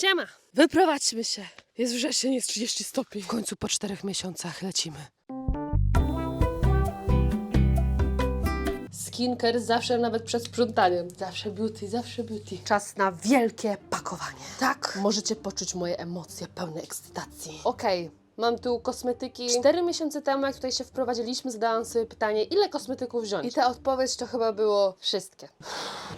Siema! Wyprowadźmy się. Jest wrzesień, jest 30 stopni. W końcu po czterech miesiącach lecimy. Skincare zawsze, nawet przed sprzątaniem. Zawsze beauty, zawsze beauty. Czas na wielkie pakowanie. Tak, możecie poczuć moje emocje pełne ekscytacji. Okej. Mam tu kosmetyki. Cztery miesiące temu, jak tutaj się wprowadziliśmy, zadałam sobie pytanie, ile kosmetyków wziąć? I ta odpowiedź to chyba było wszystkie.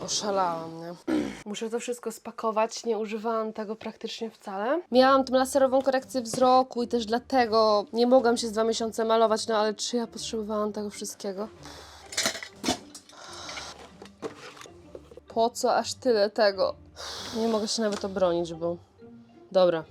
Oszalałam, nie? Muszę to wszystko spakować, nie używałam tego praktycznie wcale. Miałam tą laserową korekcję wzroku i też dlatego nie mogłam się z dwa miesiące malować, no ale czy ja potrzebowałam tego wszystkiego? Po co aż tyle tego? Nie mogę się nawet obronić, bo... Dobra.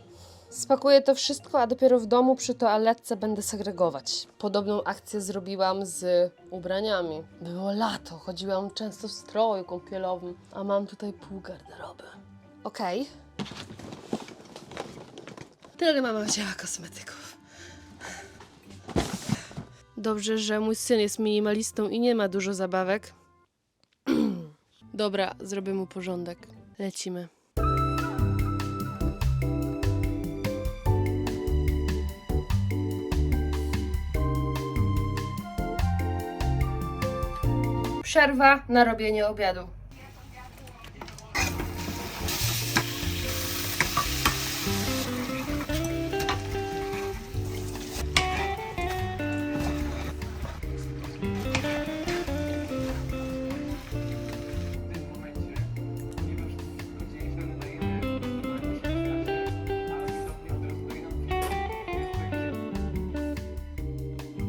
Spakuję to wszystko, a dopiero w domu przy toaletce będę segregować. Podobną akcję zrobiłam z ubraniami. Było lato, chodziłam często w stroju kąpielowym, a mam tutaj pół garderoby. Okej. Tyle mama wzięła kosmetyków. Dobrze, że mój syn jest minimalistą i nie ma dużo zabawek. Dobra, zrobię mu porządek. Lecimy. Przerwa na robienie obiadu.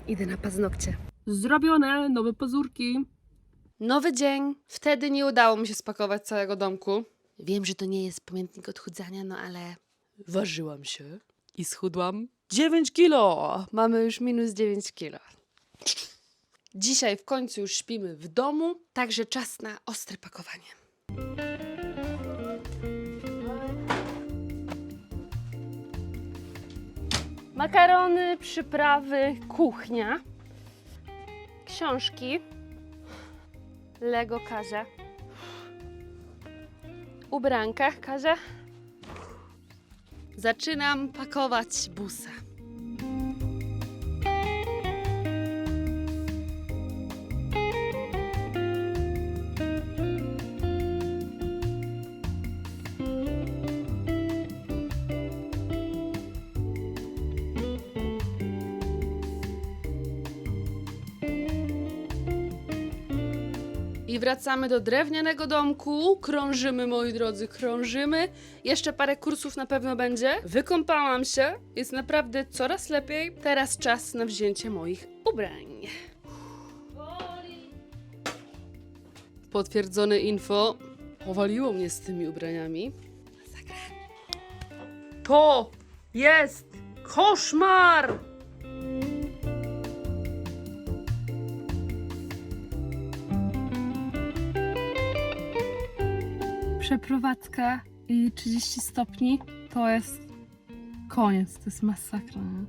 Idę na paznokcie. Zrobione, nowe pazurki. Nowy dzień. Wtedy nie udało mi się spakować całego domku. Wiem, że to nie jest pamiętnik odchudzania, no ale ważyłam się i schudłam 9 kilo. Mamy już minus 9 kilo. Dzisiaj w końcu już śpimy w domu, także czas na ostre pakowanie. Makarony, przyprawy, kuchnia. Książki. Lego Każe. Ubranka Każe. Zaczynam pakować busa. I wracamy do drewnianego domku. Krążymy, moi drodzy, krążymy. Jeszcze parę kursów na pewno będzie. Wykąpałam się, jest naprawdę coraz lepiej. Teraz czas na wzięcie moich ubrań. Potwierdzone info. Powaliło mnie z tymi ubraniami. To jest koszmar! Przeprowadzka i 30 stopni to jest koniec, to jest masakra. Nie?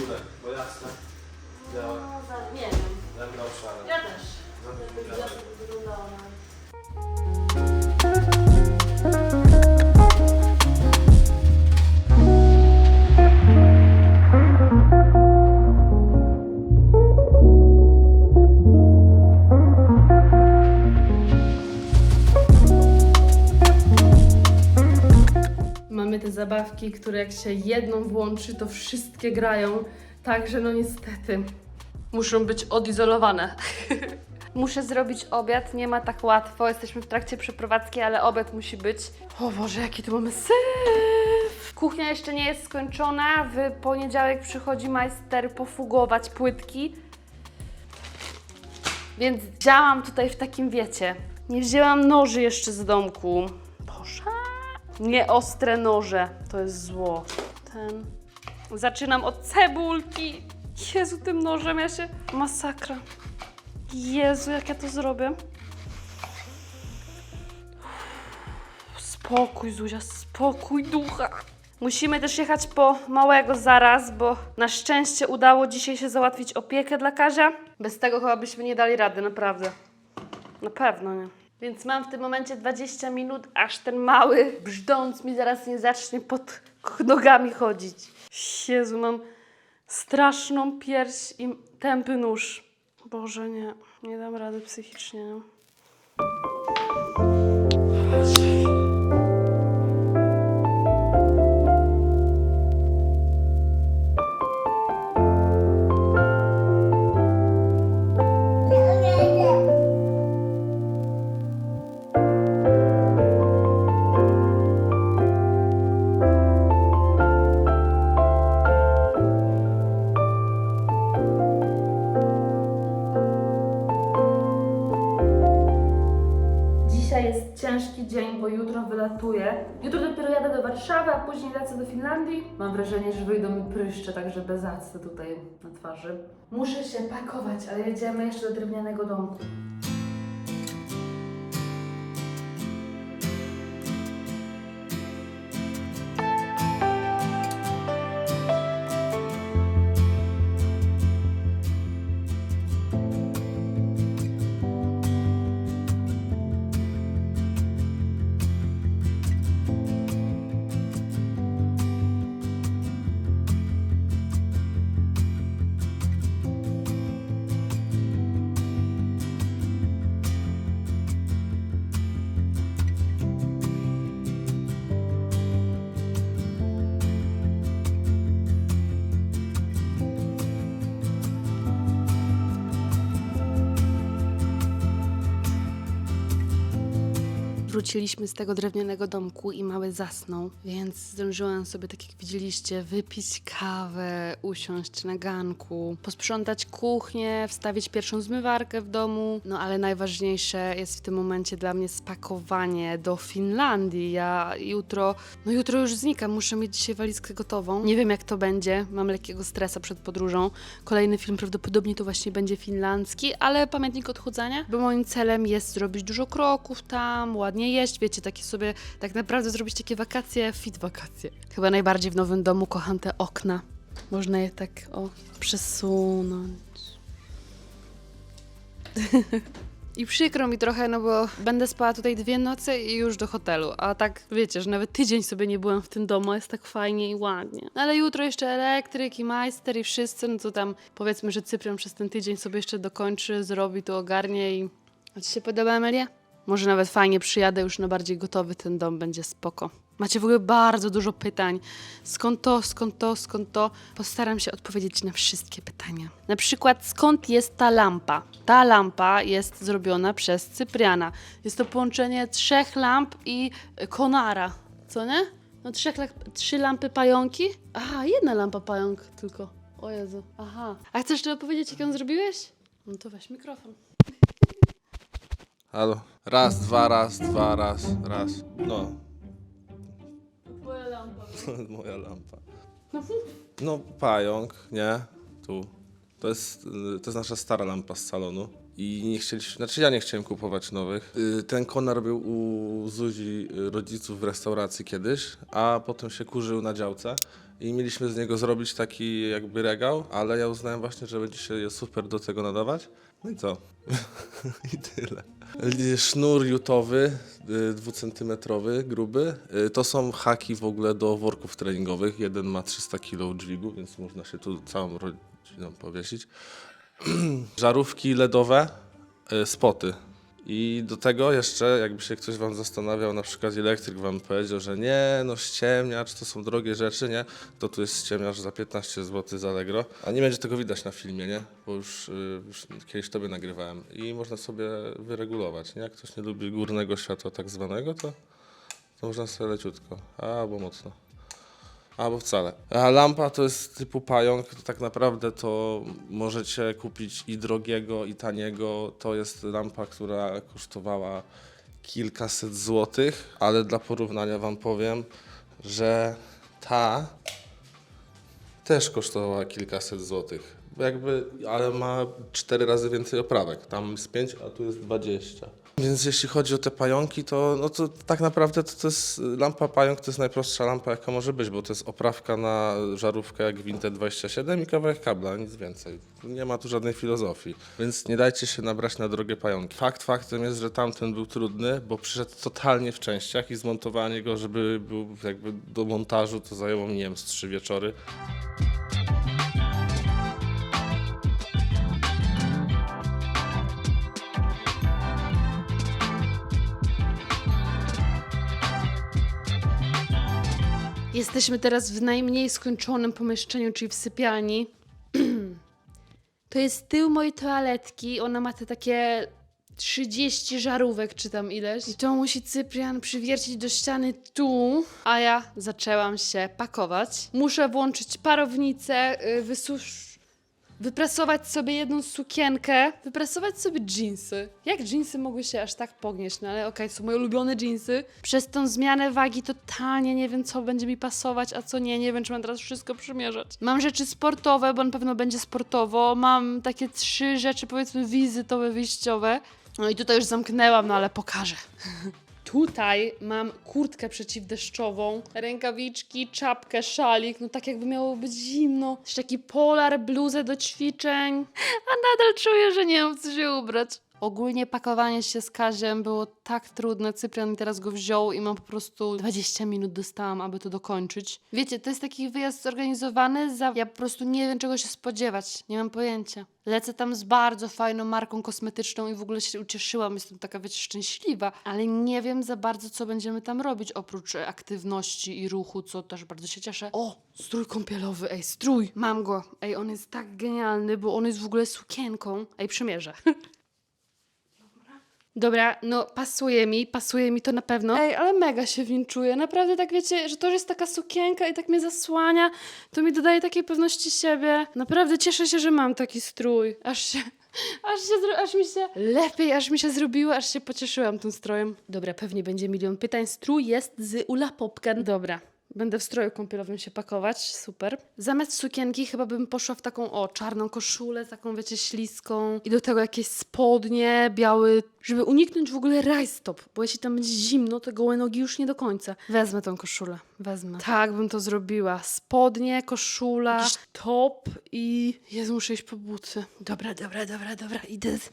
Które? Bo takie zabawki, które jak się jedną włączy, to wszystkie grają. Także no niestety. Muszą być odizolowane. Muszę zrobić obiad, nie ma tak łatwo. Jesteśmy w trakcie przeprowadzki, ale obiad musi być. O Boże, jaki tu mamy syf! Kuchnia jeszcze nie jest skończona. W poniedziałek przychodzi majster pofugować płytki. Więc działam tutaj w takim wiecie. Nie wzięłam noży jeszcze z domku. Boże. Nie ostre noże. To jest zło. Ten. Zaczynam od cebulki. Jezu, tym nożem ja się... Masakra. Jezu, jak ja to zrobię. Spokój, Zuzia, spokój ducha. Musimy też jechać po małego zaraz, bo na szczęście udało dzisiaj się załatwić opiekę dla Kazia. Bez tego chyba byśmy nie dali rady, naprawdę. Na pewno nie. Więc mam w tym momencie 20 minut, aż ten mały, brzdąc mi zaraz nie zacznie pod nogami chodzić. Jezu, mam straszną pierś i tępy nóż. Boże, nie. Nie dam rady psychicznie. Nie? Warszawy, a później lecę do Finlandii. Mam wrażenie, że wyjdą mi pryszcze, także bez tutaj na twarzy. Muszę się pakować, ale jedziemy jeszcze do drewnianego domku. Wróciliśmy z tego drewnianego domku i mały zasnął, więc zdążyłam sobie, tak jak widzieliście, wypić kawę, usiąść na ganku, posprzątać kuchnię, wstawić pierwszą zmywarkę w domu. No ale najważniejsze jest w tym momencie dla mnie spakowanie do Finlandii. Ja jutro, no jutro już znikam, muszę mieć dzisiaj walizkę gotową. Nie wiem jak to będzie, mam lekkiego stresa przed podróżą. Kolejny film prawdopodobnie to właśnie będzie finlandzki, ale pamiętnik odchudzania, bo moim celem jest zrobić dużo kroków tam, ładnie jeść, wiecie, takie sobie tak naprawdę zrobić takie wakacje, fit wakacje. Chyba najbardziej w nowym domu kocham te okna. Można je tak o przesunąć. I przykro mi trochę, no bo będę spała tutaj dwie noce i już do hotelu. A tak wiecie, że nawet tydzień sobie nie byłam w tym domu, jest tak fajnie i ładnie. No ale jutro jeszcze elektryk i majster i wszyscy, no to tam powiedzmy, że Cyprian przez ten tydzień sobie jeszcze dokończy, zrobi to, ogarnie i... A Ci się podoba, Amelia? Może nawet fajnie przyjadę już na bardziej gotowy ten dom, będzie spoko. Macie w ogóle bardzo dużo pytań. Skąd to, skąd to, skąd to? Postaram się odpowiedzieć na wszystkie pytania. Na przykład, skąd jest ta lampa? Ta lampa jest zrobiona przez Cypriana. Jest to połączenie trzech lamp i konara. Co nie? No trzech, trzy lampy pająki? Aha, jedna lampa pająk tylko. O Jezu. Aha. A chcesz jeszcze opowiedzieć, jak ją zrobiłeś? No to weź mikrofon. Halo. Raz, dwa, raz, dwa, raz, raz. No, Twoja lampa. moja lampa. No, pająk, nie? Tu. To jest, to jest nasza stara lampa z salonu. I nie chcieliśmy, znaczy ja nie chciałem kupować nowych. Y, Ten konar był u Zuzi y, rodziców w restauracji kiedyś, a potem się kurzył na działce. I mieliśmy z niego zrobić taki jakby regał, ale ja uznałem właśnie, że będzie się super do tego nadawać. No i co? I tyle. Sznur jutowy, y, dwucentymetrowy, gruby. Y, To są haki w ogóle do worków treningowych. Jeden ma 300 kg dźwigu, więc można się tu całą rodziną powiesić. Żarówki LEDowe, y, spoty. I do tego jeszcze, jakby się ktoś wam zastanawiał, na przykład elektryk wam powiedział, że nie, no ściemniacz, to są drogie rzeczy, nie? To tu jest ściemniacz za 15 zł z Allegro. A nie będzie tego widać na filmie, nie? Bo już, y, już kiedyś tobie nagrywałem. I można sobie wyregulować, nie? Jak ktoś nie lubi górnego światła tak zwanego, to, to można sobie leciutko, albo mocno. Albo wcale. A lampa to jest typu pająk, tak naprawdę to możecie kupić i drogiego, i taniego. To jest lampa, która kosztowała kilkaset złotych, ale dla porównania wam powiem, że ta też kosztowała kilkaset złotych. Jakby, ale ma cztery razy więcej oprawek. Tam jest 5, a tu jest 20. Więc jeśli chodzi o te pająki, to, no to tak naprawdę to, to jest lampa pająk, to jest najprostsza lampa, jaka może być, bo to jest oprawka na żarówkę jak Vinted 27 i kawałek kabla, nic więcej. Nie ma tu żadnej filozofii, więc nie dajcie się nabrać na drogie pająki. Fakt faktem jest, że tamten był trudny, bo przyszedł totalnie w częściach i zmontowanie go, żeby był jakby do montażu, to zajęło mi, nie wiem, z trzy wieczory. Jesteśmy teraz w najmniej skończonym pomieszczeniu, czyli w sypialni. To jest tył mojej toaletki. Ona ma te takie 30 żarówek, czy tam ileś. I to musi Cyprian przywiercić do ściany tu. A ja zaczęłam się pakować. Muszę włączyć parownicę, y, wysusz... Wyprasować sobie jedną sukienkę, wyprasować sobie dżinsy. Jak dżinsy mogły się aż tak pognieść? No ale okej, są moje ulubione dżinsy. Przez tą zmianę wagi totalnie nie wiem, co będzie mi pasować, a co nie. Nie wiem, czy mam teraz wszystko przymierzać. Mam rzeczy sportowe, bo na pewno będzie sportowo. Mam takie trzy rzeczy, powiedzmy, wizytowe, wyjściowe. No i tutaj już zamknęłam, no ale pokażę. Tutaj mam kurtkę przeciwdeszczową, rękawiczki, czapkę, szalik, no tak jakby miało być zimno. Jeszcze taki polar, bluzę do ćwiczeń, a nadal czuję, że nie mam co się ubrać. Ogólnie pakowanie się z Kaziem było tak trudne. Cyprian teraz go wziął i mam po prostu 20 minut dostałam, aby to dokończyć. Wiecie, to jest taki wyjazd zorganizowany, za... ja po prostu nie wiem czego się spodziewać, nie mam pojęcia. Lecę tam z bardzo fajną marką kosmetyczną i w ogóle się ucieszyłam, jestem taka, wiecie, szczęśliwa, ale nie wiem za bardzo, co będziemy tam robić, oprócz e, aktywności i ruchu, co też bardzo się cieszę. O, strój kąpielowy, ej, strój! Mam go. Ej, on jest tak genialny, bo on jest w ogóle sukienką. Ej, przymierzę. Dobra, no pasuje mi, pasuje mi to na pewno. Ej, ale mega się w nim czuję. Naprawdę tak wiecie, że to, że jest taka sukienka i tak mnie zasłania, to mi dodaje takiej pewności siebie. Naprawdę cieszę się, że mam taki strój. Aż się... Aż, się, aż mi się lepiej, aż mi się zrobiło, aż się pocieszyłam tym strojem. Dobra, pewnie będzie milion pytań. Strój jest z Ula Popken. Dobra, Będę w stroju kąpielowym się pakować, super. Zamiast sukienki chyba bym poszła w taką, o, czarną koszulę, taką, wiecie, śliską. I do tego jakieś spodnie, biały, żeby uniknąć w ogóle rajstop, bo jeśli tam będzie zimno, to gołe nogi już nie do końca. Wezmę tą koszulę, wezmę. Tak bym to zrobiła. Spodnie, koszula, jakiś top i... Jezu, muszę iść po buty. Dobra, dobra, dobra, dobra, idę z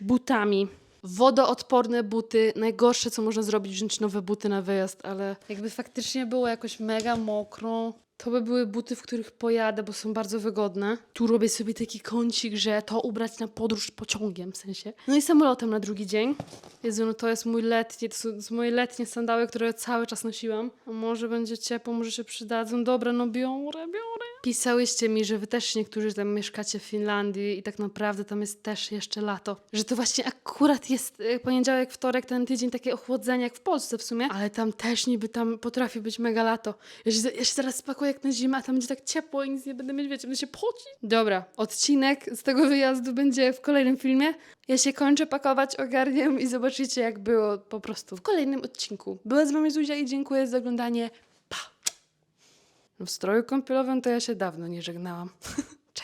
butami. Wodoodporne buty. Najgorsze, co można zrobić, wziąć nowe buty na wyjazd, ale jakby faktycznie było jakoś mega mokro, to by były buty, w których pojadę, bo są bardzo wygodne. Tu robię sobie taki kącik, że to ubrać na podróż pociągiem, w sensie. No i samolotem na drugi dzień. Jezu, no to jest mój letni, to są, to są moje letnie sandały, które cały czas nosiłam. A może będzie ciepło, może się przydadzą. Dobra, no biorę, biorę. Pisałyście mi, że wy też niektórzy tam mieszkacie w Finlandii i tak naprawdę tam jest też jeszcze lato. Że to właśnie akurat jest y, poniedziałek, wtorek, ten tydzień takie ochłodzenie jak w Polsce w sumie, ale tam też niby tam potrafi być mega lato. Ja się, ja się spakuję jak na zimę, a tam będzie tak ciepło i nic nie będę mieć, wiecie, będę się pocić. Dobra, odcinek z tego wyjazdu będzie w kolejnym filmie. Ja się kończę pakować, ogarniam i zobaczycie jak było po prostu w kolejnym odcinku. Była z wami Zuzia i dziękuję za oglądanie. Pa! W stroju kąpielowym to ja się dawno nie żegnałam.